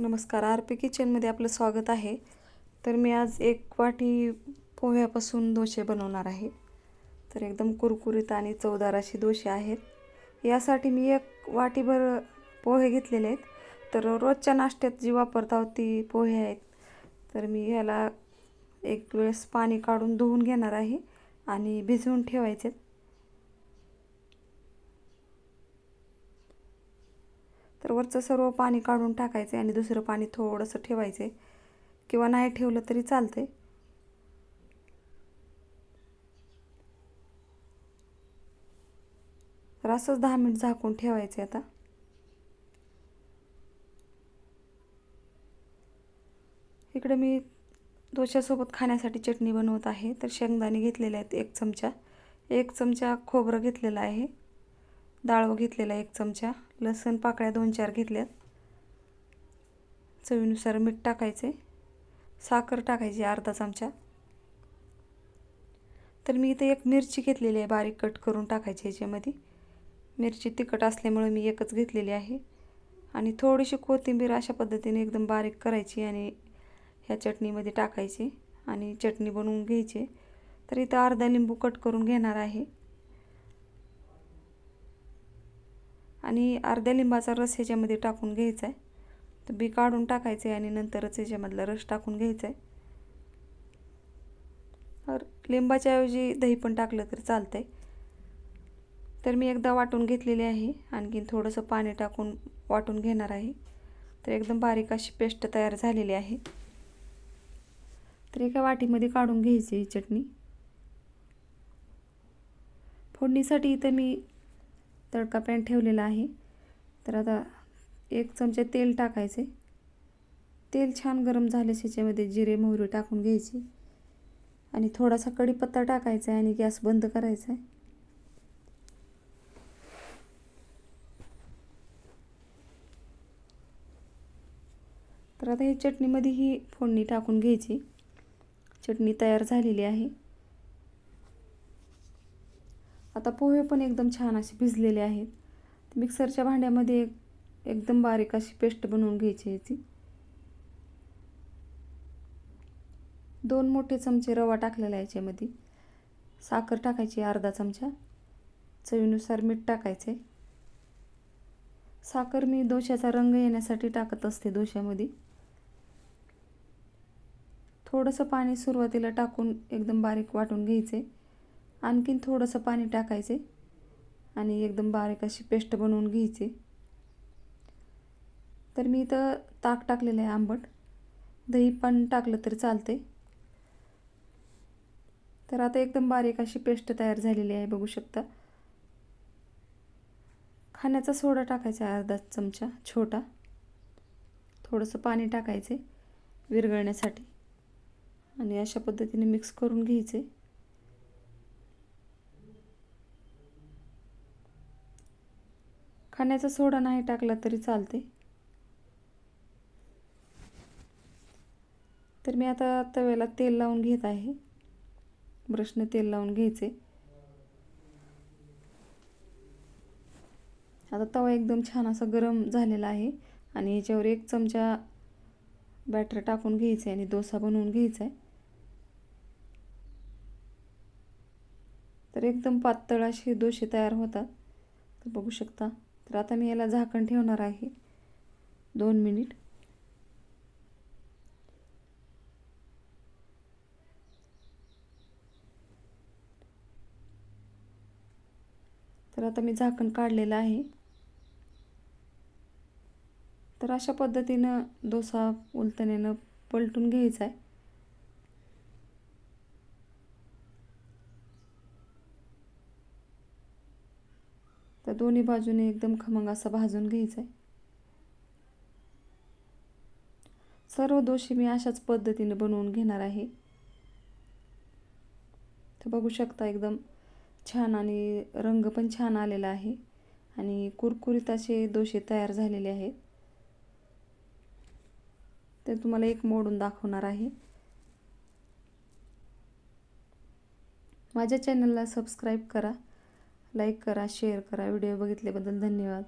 नमस्कार. R P किचनमध्ये आपलं स्वागत आहे. तर मी आज एक वाटी पोह्यापासून दोशे बनवणार आहे. तर एकदम कुरकुरीत आणि चवदार असे डोसे आहेत. यासाठी मी एक वाटीभर पोहे घेतलेले आहेत. तर रोजच्या नाश्त्यात जी वापरता ती पोहे आहेत. तर मी ह्याला एक वेळेस पाणी काढून धुवून घेणार आहे आणि भिजवून ठेवायचे तर वरचं सर्व पाणी काढून टाकायचं आणि दुसरं पाणी थोडंसं ठेवायचं किंवा नाही ठेवलं तरी चालते तर असंच दहा मिनिट झाकून ठेवायचे आता. इकडे मी दोशासोबत खाण्यासाठी चटणी बनवत आहे. तर शेंगदाणे घेतलेले आहेत एक चमचा. एक चमचा खोबरं घेतलेलं आहे. डाळ घेतलेला एक चमचा लसूण पाकळ्या दोन चार घेतल्यात. चवीनुसार मीठ टाकायचे. साखर टाकायची अर्धा चमचा. तर मी इथे एक मिरची घेतलेली आहे बारीक कट करून टाकायची ह्याच्यामध्ये मिरची तिखट असल्यामुळे मी एकच घेतलेली आहे. आणि थोडीशी कोथिंबीर अशा पद्धतीने एकदम बारीक करायची आणि ह्या चटणीमध्ये टाकायची. आणि चटणी बनवून घ्यायची. तर इथं अर्धा लिंबू कट करून घेणार आहे. आणि अर्ध्या लिंबाचा रस ह्याच्यामध्ये टाकून घ्यायचा आहे. तर बी काढून टाकायचं आहे आणि नंतरच ह्याच्यामधला रस टाकून घ्यायचा आहे. लिंबाच्या ऐवजी दही पण टाकलं तर चालतं आहे तर मी एकदा वाटून घेतलेली आहे. आणखीन थोडंसं पाणी टाकून वाटून घेणार आहे. तर एकदम बारीक अशी पेस्ट तयार झालेली आहे. तर एका वाटीमध्ये काढून घ्यायची ही चटणी. फोडणीसाठी इथं मी तडका पॅन ठेवलेला आहे. तर आता एक चमचे तेल टाकायचे. तेल छान गरम झाल्यास ह्याच्यामध्ये जिरे मोहरी टाकून घ्यायची. आणि थोडासा कढीपत्ता टाकायचा आहे आणि गॅस बंद करायचा. आहे तर आता हे चटणीमध्ये ही फोडणी टाकून घ्यायची. चटणी तयार झालेली आहे. आता पोहे पण एकदम छान असे भिजलेले आहेत. मिक्सरच्या भांड्यामध्ये एक एकदम बारीक अशी पेस्ट बनवून घ्यायची याची दोन मोठे चमचे रवा टाकलेला आहे याच्यामध्ये. साखर टाकायची अर्धा चमचा. चवीनुसार मीठ टाकायचे साखर मी दोशाचा रंग येण्यासाठी टाकत असते दोशामध्ये थोडंसं पाणी सुरुवातीला टाकून एकदम बारीक वाटून घ्यायचे आणखीन थोडंसं पाणी टाकायचे आणि एकदम बारीक अशी पेस्ट बनवून घ्यायची. तर मी इथं ताक टाकलेलं आहे आंबट. दही पण टाकलं तरी चालते तर आता एकदम बारीक अशी पेस्ट तयार झालेली आहे बघू शकता. खाण्याचा सोडा टाकायचा आहे अर्धा चमचा छोटा. थोडंसं पाणी टाकायचे विरघळण्यासाठी. आणि अशा पद्धतीने मिक्स करून घ्यायचे. खाण्याचा सोडा नाही टाकला तरी चालते. तर मी आता तव्याला तेल लावून घेत आहे. ब्रशने तेल लावून घ्यायचे. आता तवा एकदम छान असा गरम झालेला आहे आणि याच्यावर एक चमचा बॅटर टाकून घ्यायचं आहे आणि डोसा बनवून घ्यायचा आहे. तर एकदम पातळ असे डोसे तयार होतात. तर बघू शकता. तर आता मी याला झाकण ठेवणार आहे. दोन मिनिट. तर आता मी झाकण काढलेलं आहे. तर अशा पद्धतीनं डोसा उलटण्यानं पलटून घ्यायचा आहे. तर दोन्ही बाजूने एकदम खमंग असा भाजून घ्यायचा आहे सर्व दोषी मी अशाच पद्धतीने बनवून घेणार आहे. तर बघू शकता एकदम छान आणि रंग पण छान आलेला आहे आणि कुरकुरीत असे दोषे तयार झालेले आहेत. ते तुम्हाला एक मोडून दाखवणार आहे. माझ्या चॅनलला सबस्क्राईब करा. लाईक करा शेअर करा. व्हिडिओ बघितल्याबद्दल धन्यवाद.